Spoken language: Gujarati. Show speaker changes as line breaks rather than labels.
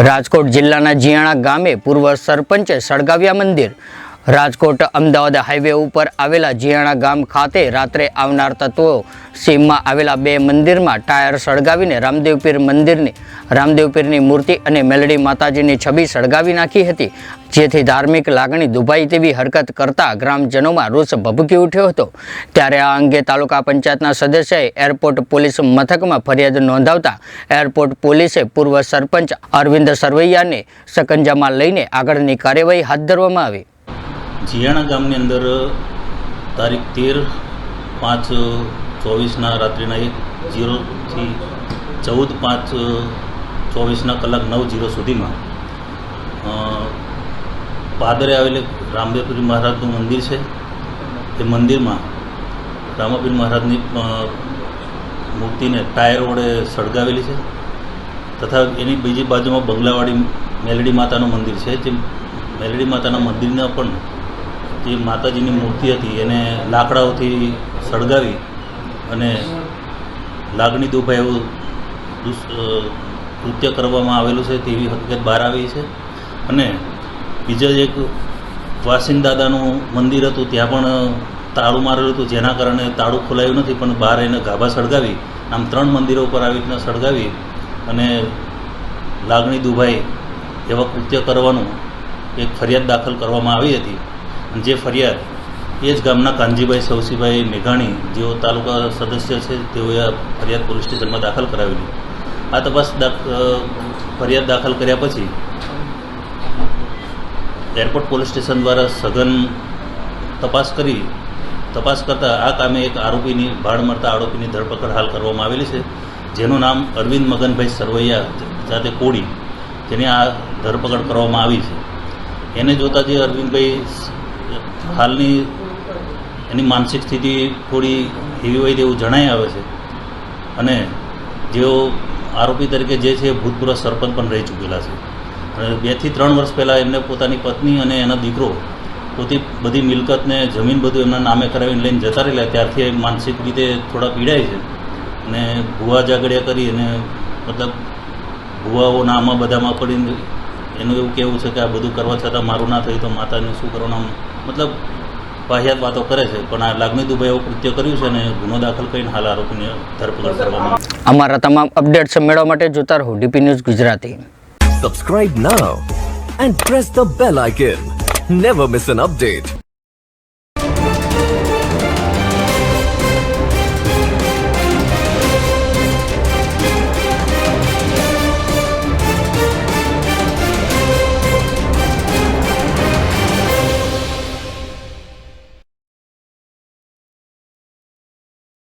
રાજકોટ જિલ્લાના જીયાણા ગામે પૂર્વ સરપંચે સળગાવ્યા મંદિર રાજકોટ અમદાવાદ હાઈવે ઉપર આવેલા જીયાણા ગામ ખાતે રાત્રે આવનાર તત્વો સીમમાં આવેલા બે મંદિરમાં ટાયર સળગાવીને રામદેવપીર મંદિરની રામદેવ પીરની મૂર્તિ અને મેલડી માતાજીની છબી સળગાવી નાખી હતી. જેથી ધાર્મિક લાગણી દુભાઈ તેવી હરકત કરતા ગ્રામજનોમાં રોષ ભભૂકી ઉઠ્યો હતો. ત્યારે આ અંગે તાલુકા પંચાયતના સદસ્યએ એરપોર્ટ પોલીસ મથકમાં ફરિયાદ નોંધાવતા એરપોર્ટ પોલીસે પૂર્વ સરપંચ અરવિંદ સરવૈયાને સકંજામાં લઈને આગળની કાર્યવાહી હાથ ધરવામાં આવી.
જીયાણા ગામની અંદર, તારીખ તેર પાંચ ચોવીસના રાત્રિના એક જીરોથી ચૌદ પાંચ ચોવીસના કલાક નવ જીરો સુધીમાં પાદરે આવેલી રામદેવપુરી મહારાજનું મંદિર છે. એ મંદિરમાં રામાપીર મહારાજની મૂર્તિને ટાયર વડે સળગાવેલી છે. તથા એની બીજી બાજુમાં બંગલાવાડી મેલડી માતાનું મંદિર છે. જે મેલડી માતાના મંદિરના પણ જે માતાજીની મૂર્તિ હતી એને લાકડાઓથી સળગાવી અને લાગણી દુભાઈ એવું કૃત્ય કરવામાં આવેલું છે તેવી હકીકત બહાર આવી છે. અને બીજા એક વાસિન દાદાનું મંદિર હતું, ત્યાં પણ તાળું મારેલું હતું, જેના કારણે તાળું ખોલાયું નથી, પણ બહાર એને ગાભા સળગાવી, આમ ત્રણ મંદિરો ઉપર આવી રીતના સળગાવી અને લાગણી દુભાઈ એવા કૃત્ય કરવાનું એક ફરિયાદ દાખલ કરવામાં આવી હતી. જે ફરિયાદ, એ જ ગામના કાનજીભાઈ, સવસીભાઈ મેઘાણી, જેઓ તાલુકા સદસ્ય છે, તેઓએ આ ફરિયાદ પોલીસ સ્ટેશનમાં દાખલ કરાવેલી. આ તપાસ ફરિયાદ દાખલ કર્યા પછી એરપોર્ટ પોલીસ સ્ટેશન દ્વારા સઘન તપાસ કરી, તપાસ કરતાં આ કામે એક આરોપીની ભાડ મળતા આરોપીની ધરપકડ હાલ કરવામાં આવેલી છે, જેનું નામ અરવિંદ મગનભાઈ સરવૈયા જાતે કોડી તેની આ ધરપકડ કરવામાં આવી છે. એને જોતાં જે અરવિંદભાઈ હાલની એની માનસિક સ્થિતિ થોડી એવી હોય તેવું જણાઈ આવે છે. અને જેઓ આરોપી તરીકે જે છે ભૂતપૂર્વ સરપંચ પણ રહી ચૂકેલા છે. અને બેથી ત્રણ વર્ષ પહેલાં એમને પોતાની પત્ની અને એનો દીકરો પોતી બધી મિલકતને જમીન બધું એમના નામે કરાવીને લઈને જતા રહેલા, ત્યારથી માનસિક રીતે થોડા પીડાય છે. અને ભૂવા જાગડિયા કરી અને મતલબ ભૂવાઓના આમાં બધામાં પડીને એનું એવું કહેવું છે કે આ બધું કરવા છતાં મારું ના થયું તો માતાને શું કરવાનું મતલબ વાહિયાત વાતો કરે છે. પણ આ લાગણી દુભાઈ એવું કૃત્ય કર્યું છે અને ગુનો દાખલ કરીને હાલ આરોપીને ધરપકડ કરવામાં
અમારા તમામ અપડેટ્સ મેળવવા માટે જોતા રહો DP news Gujarati.
Subscribe now and press the bell icon never miss an update.